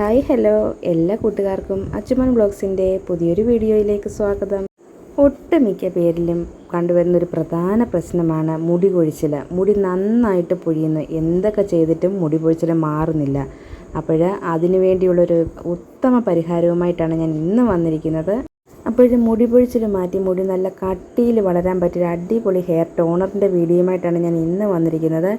Hi hello. എല്ലാ കൂട്ടുകാർക്കും അച്ചുമൻ ബ്ലോഗ്സിന്റെ പുതിയൊരു വീഡിയോയിലേക്ക് സ്വാഗതം. ഒട്ടുമിക്ക പേരിലും കണ്ടുവരുന്ന ഒരു പ്രധാന പ്രശ്നമാണ് മുടി കൊഴിച്ചിൽ മുടി നന്നായിട്ട് പൊഴിയുന്നു. എന്തൊക്കെ ചെയ്തിട്ടും മുടി കൊഴിച്ചിൽ മാറുന്നില്ല. അപ്പോൾ അതിനു വേണ്ടിയുള്ളൊരു ഉത്തമ പരിഹാരവുമായിട്ടാണ് ഞാൻ ഇന്ന് വന്നിരിക്കുന്നത്. അപ്പോഴും മുടി പൊഴിച്ചിൽ മാറ്റി മുടി നല്ല കട്ടിയിൽ വളരാൻ പറ്റിയ അടിപൊളി ഹെയർ ടോണറിന്റെ വീഡിയോയുമായിട്ടാണ് ഞാൻ ഇന്ന് വന്നിരിക്കുന്നത്.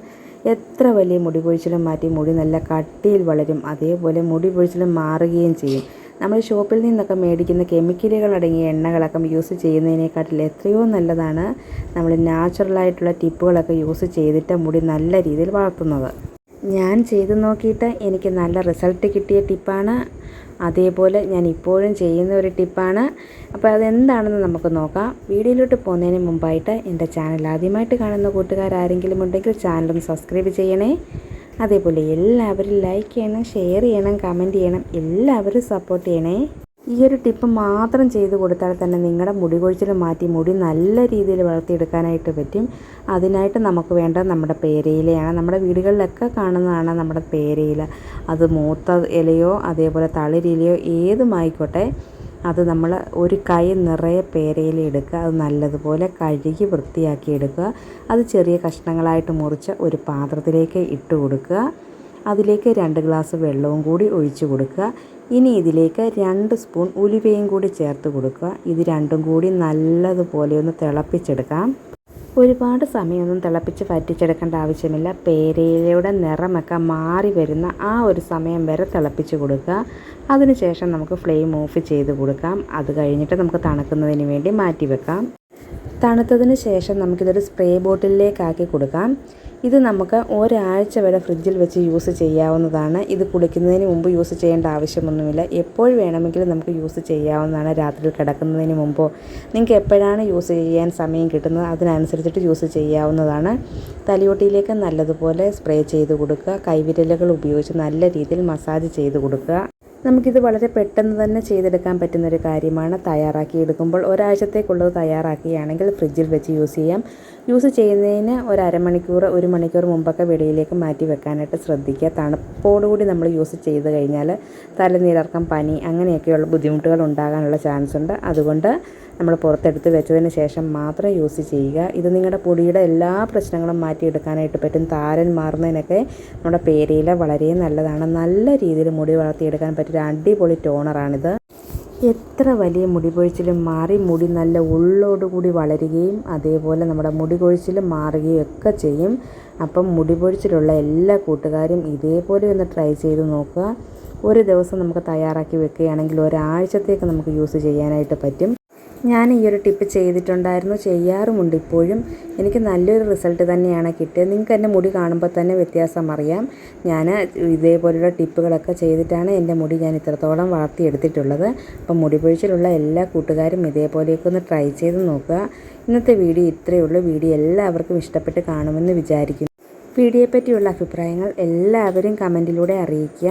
എത്ര വലിയ മുടി പൊഴിച്ചിലും മാറ്റി മുടി നല്ല കട്ടിയിൽ വളരും അതേപോലെ മുടി പൊഴിച്ചിലും മാറുകയും ചെയ്യും. നമ്മൾ ഷോപ്പിൽ നിന്നൊക്കെ മേടിക്കുന്ന കെമിക്കലുകൾ അടങ്ങിയ എണ്ണകളൊക്കെ യൂസ് ചെയ്യുന്നതിനേക്കാട്ടിൽ എത്രയോ നല്ലതാണ് നമ്മൾ നാച്ചുറലായിട്ടുള്ള ടിപ്പുകളൊക്കെ യൂസ് ചെയ്തിട്ട് മുടി നല്ല രീതിയിൽ വളർത്തുന്നത്. ഞാൻ ചെയ്ത് നോക്കിയിട്ട് എനിക്ക് നല്ല റിസൾട്ട് കിട്ടിയ ടിപ്പാണ് അതേപോലെ ഞാൻ ഇപ്പോഴും ചെയ്യുന്ന ഒരു ടിപ്പാണ്. അപ്പോൾ അതെന്താണെന്ന് നമുക്ക് നോക്കാം. വീഡിയോയിലോട്ട് പോകുന്നതിന് മുമ്പായിട്ട് എന്റെ ചാനൽ ആദ്യമായിട്ട് കാണുന്ന കൂട്ടുകാരാരെങ്കിലും ഉണ്ടെങ്കിൽ ചാനലൊന്ന് സബ്സ്ക്രൈബ് ചെയ്യണേ. അതേപോലെ എല്ലാവരും ലൈക്ക് ചെയ്യണം ഷെയർ ചെയ്യണം കമന്റ് ചെയ്യണം എല്ലാവരും സപ്പോർട്ട് ചെയ്യണേ. ഈ ഒരു ടിപ്പ് മാത്രം ചെയ്ത് കൊടുത്താൽ തന്നെ നിങ്ങളുടെ മുടി കൊഴിച്ചിൽ മാറ്റി മുടി നല്ല രീതിയിൽ വളർത്തിയെടുക്കാനായിട്ട് പറ്റും. അതിനായിട്ട് നമുക്ക് വേണ്ടത് നമ്മുടെ പേരയിലയാണ്. നമ്മുടെ വീടുകളിലൊക്കെ കാണുന്നതാണ് നമ്മുടെ പേരയില. അത് മൂത്ത ഇലയോ അതേപോലെ തളിരിലയോ ഏതുമായിക്കോട്ടെ അത് നമ്മൾ ഒരു കൈ നിറയെ പേരയില എടുക്കുക. അത് നല്ലതുപോലെ കഴുകി വൃത്തിയാക്കി എടുക്കുക. അത് ചെറിയ കഷ്ണങ്ങളായിട്ട് മുറിച്ച് ഒരു പാത്രത്തിലേക്ക് ഇട്ട് കൊടുക്കുക. അതിലേക്ക് രണ്ട് ഗ്ലാസ് വെള്ളവും കൂടി ഒഴിച്ചു കൊടുക്കുക. ഇനി ഇതിലേക്ക് രണ്ട് സ്പൂൺ ഉലുവയും കൂടി ചേർത്ത് കൊടുക്കുക. ഇത് രണ്ടും കൂടി നല്ലതുപോലെ ഒന്ന് തിളപ്പിച്ചെടുക്കാം. ഒരുപാട് സമയമൊന്നും തിളപ്പിച്ച് വറ്റിച്ചെടുക്കേണ്ട ആവശ്യമില്ല. പേരയിലയുടെ നിറമൊക്കെ മാറി വരുന്ന ആ ഒരു സമയം വരെ തിളപ്പിച്ച് കൊടുക്കുക. അതിനുശേഷം നമുക്ക് ഫ്ലെയിം ഓഫ് ചെയ്ത് കൊടുക്കാം. അത് കഴിഞ്ഞിട്ട് നമുക്ക് തണുക്കുന്നതിന് വേണ്ടി മാറ്റി വെക്കാം. തണുത്തതിന് ശേഷം നമുക്കിതൊരു സ്പ്രേ ബോട്ടിലിലേക്കാക്കി കൊടുക്കാം. ഇത് നമുക്ക് ഒരാഴ്ച വരെ ഫ്രിഡ്ജിൽ വെച്ച് യൂസ് ചെയ്യാവുന്നതാണ്. ഇത് കുളിക്കുന്നതിന് മുമ്പ് യൂസ് ചെയ്യേണ്ട ആവശ്യമൊന്നുമില്ല. എപ്പോൾ വേണമെങ്കിലും നമുക്ക് യൂസ് ചെയ്യാവുന്നതാണ് രാത്രിയിൽ കിടക്കുന്നതിന് മുമ്പോ. നിങ്ങൾക്ക് എപ്പോഴാണ് യൂസ് ചെയ്യാൻ സമയം കിട്ടുന്നത് അതിനനുസരിച്ചിട്ട് യൂസ് ചെയ്യാവുന്നതാണ്. തലയോട്ടിയിലേക്ക് നല്ലതുപോലെ സ്പ്രേ ചെയ്ത് കൊടുക്കുക. കൈവിരലുകൾ ഉപയോഗിച്ച് നല്ല രീതിയിൽ മസാജ് ചെയ്ത് കൊടുക്കുക. നമുക്കിത് വളരെ പെട്ടെന്ന് തന്നെ ചെയ്തെടുക്കാൻ പറ്റുന്ന ഒരു കാര്യമാണ്. തയ്യാറാക്കി എടുക്കുമ്പോൾ ഒരാഴ്ചത്തേക്കുള്ളത് തയ്യാറാക്കുകയാണെങ്കിൽ ഫ്രിഡ്ജിൽ വെച്ച് യൂസ് ചെയ്യാം. യൂസ് ചെയ്യുന്നതിന് ഒരു അരമണിക്കൂർ ഒരു മണിക്കൂർ മുമ്പൊക്കെ വെളിയിലേക്ക് മാറ്റി വെക്കാനായിട്ട് ശ്രദ്ധിക്കുക. തണുപ്പോടുകൂടി നമ്മൾ യൂസ് ചെയ്ത് കഴിഞ്ഞാൽ തലനീരർക്കം പനി അങ്ങനെയൊക്കെയുള്ള ബുദ്ധിമുട്ടുകൾ ഉണ്ടാകാനുള്ള ചാൻസ് ഉണ്ട്. അതുകൊണ്ട് നമ്മൾ പുറത്തെടുത്ത് വെച്ചതിന് ശേഷം മാത്രം യൂസ് ചെയ്യുക. ഇത് നിങ്ങളുടെ പൊടിയുടെ എല്ലാ പ്രശ്നങ്ങളും മാറ്റിയെടുക്കാനായിട്ട് പറ്റും. താരൻ മാറുന്നതിനൊക്കെ നമ്മുടെ പേരയില വളരെ നല്ലതാണ്. നല്ല രീതിയിൽ മുടി വളർത്തിയെടുക്കാൻ പറ്റിയ അടിപൊളി ടോണറാണിത്. എത്ര വലിയ മുടി കൊഴിച്ചിലും മാറി മുടി നല്ല ഉള്ളോടുകൂടി വളരുകയും അതേപോലെ നമ്മുടെ മുടി കൊഴിച്ചിലും മാറുകയും ഒക്കെ ചെയ്യും. അപ്പം മുടി പൊഴിച്ചിലുള്ള എല്ലാ കൂട്ടുകാരും ഇതേപോലെ ഒന്ന് ട്രൈ ചെയ്ത് നോക്കുക. ഒരു ദിവസം നമുക്ക് തയ്യാറാക്കി വെക്കുകയാണെങ്കിൽ ഒരാഴ്ചത്തേക്ക് നമുക്ക് യൂസ് ചെയ്യാനായിട്ട് പറ്റും. ഞാൻ ഈ ഒരു ടിപ്പ് ചെയ്തിട്ടുണ്ടായിരുന്നു ചെയ്യാറുമുണ്ട് ഇപ്പോഴും. എനിക്ക് നല്ലൊരു റിസൾട്ട് തന്നെയാണ് കിട്ടിയത്. നിങ്ങൾക്ക് എന്റെ മുടി കാണുമ്പോൾ തന്നെ വ്യത്യാസം അറിയാം. ഞാൻ ഇതേപോലുള്ള ടിപ്പുകളൊക്കെ ചെയ്തിട്ടാണ് എന്റെ മുടി ഞാൻ ഇത്രത്തോളം വളർത്തിയെടുത്തിട്ടുള്ളത്. അപ്പം മുടി പൊഴിച്ചിലുള്ള എല്ലാ കൂട്ടുകാരും ഇതേപോലെയൊക്കെ ഒന്ന് ട്രൈ ചെയ്ത് നോക്കുക. ഇന്നത്തെ വീഡിയോ ഇത്രയേ ഉള്ളൂ. വീഡിയോ എല്ലാവർക്കും ഇഷ്ടപ്പെട്ട് കാണുമെന്ന് വിചാരിക്കുന്നു. വീഡിയോയെപ്പറ്റിയുള്ള അഭിപ്രായങ്ങൾ എല്ലാവരും കമന്റിലൂടെ അറിയിക്കുക.